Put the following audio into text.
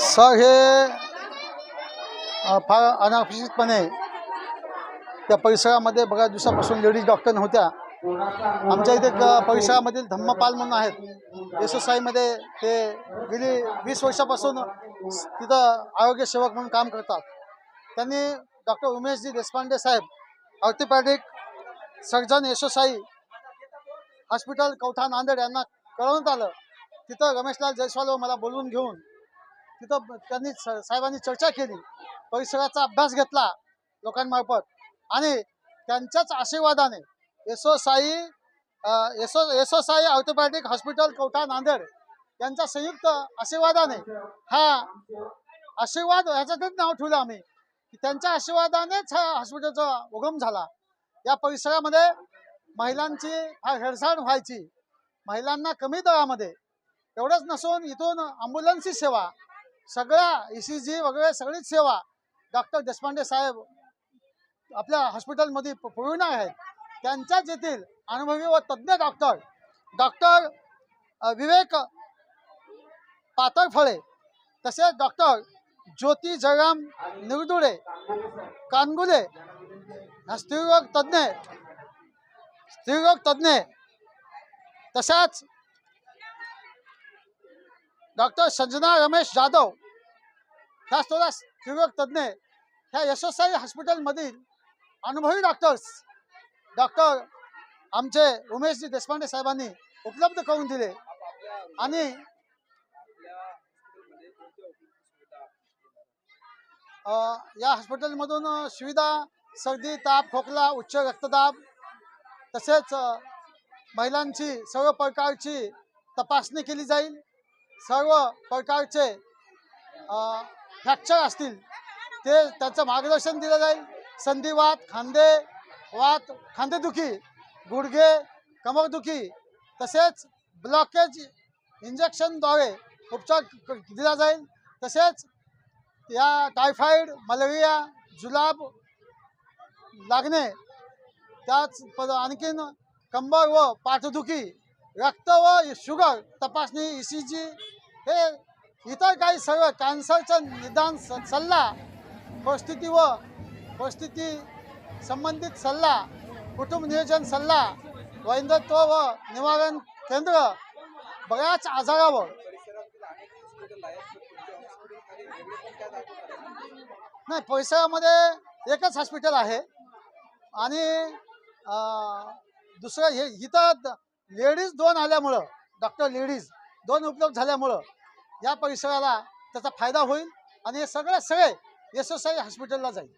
Sir हे फार अनापेक्षितपणे त्या परिसरामध्ये बऱ्याच दिवसापासून लेडीज डॉक्टर नव्हत्या. आमच्या इथे परिसरामधील धम्मपाल म्हणून आहेत. एस एस आयमध्ये ते गेली वीस वर्षापासून तिथं आरोग्य सेवक म्हणून काम करतात. त्यांनी doctor Umeshji Deshpande Saheb orthopaedic surgeon S S I hospital Kavtha Nanded यांना कळवण्यात आलं. तिथं रमेशलाल जयस्वाल हो मला बोलवून घेऊन तिथं त्यांनी साहेबांनी चर्चा केली. परिसराचा अभ्यास घेतला लोकांमार्फत. आणि त्यांच्याच आशीर्वादाने SO Sai SO SO Sai orthopaedic hospital Kavtha Nanded यांच्या संयुक्त आशीर्वादाने हा आशीर्वाद याच्यातच नाव ठेवलं आम्ही की त्यांच्या आशीर्वादानेच हा हॉस्पिटलचा उगम झाला. या परिसरामध्ये महिलांची फार हेळसाण व्हायची. महिलांना कमी दरामध्ये. एवढंच नसून इथून ॲम्ब्युलन्सची सेवा सगळ्या ई सी जी वगैरे सगळीच सेवा डॉक्टर देशपांडे साहेब आपल्या हॉस्पिटलमध्ये प- पुरविणार आहेत. त्यांच्याच येथील अनुभवी व तज्ज्ञ डॉक्टर डॉक्टर विवेक पातळफळे तसेच डॉक्टर ज्योती जयराम निरदुडे कानगुले स्त्रीरोग तज्ज्ञ स्त्रीरोग तज्ज्ञ तशाच डॉक्टर संजना रमेश जाधव ह्या सुद्धा स्त्रीरोग तज्ज्ञ ह्या यशस्वी हॉस्पिटलमधील अनुभवी डॉक्टर्स डॉक्टर आमचे उमेशजी देशपांडे साहेबांनी उपलब्ध करून दिले. आणि या हॉस्पिटलमधून सुविधा सर्दी ताप खोकला उच्च रक्तदाब तसेच महिलांची सर्व प्रकारची तपासणी केली जाईल. सर्व प्रकारचे फ्रॅक्चर असतील ते त्याचं मार्गदर्शन दिलं जाईल. संधिवात खांदे वात खांदेदुखी गुडघे कमरदुखी तसेच ब्लॉकेज इंजेक्शनद्वारे उपचार क- दिला जाईल. तसेच या टायफॉईड मलेरिया जुलाब लागणे त्याच पद आणखीन कंबर व पाठदुखी रक्त व शुगर तपासणी ई सी जी हे इतर काही सर्व कॅन्सरचं निदान स- सल्ला परिस्थिती व परिस्थिती संबंधित सल्ला कुटुंब नियोजन सल्ला वैद्यत्व व निवारण केंद्र बऱ्याच आजारावर. नाही परिसरामध्ये एकच हॉस्पिटल आहे आणि दुसरं हे इथं लेडीज दोन आल्यामुळं डॉक्टर लेडीज दोन उपलब्ध झाल्यामुळं या परिसराला त्याचा फायदा होईल आणि हे सगळे सगळे एस एस आय हॉस्पिटलला जाईल.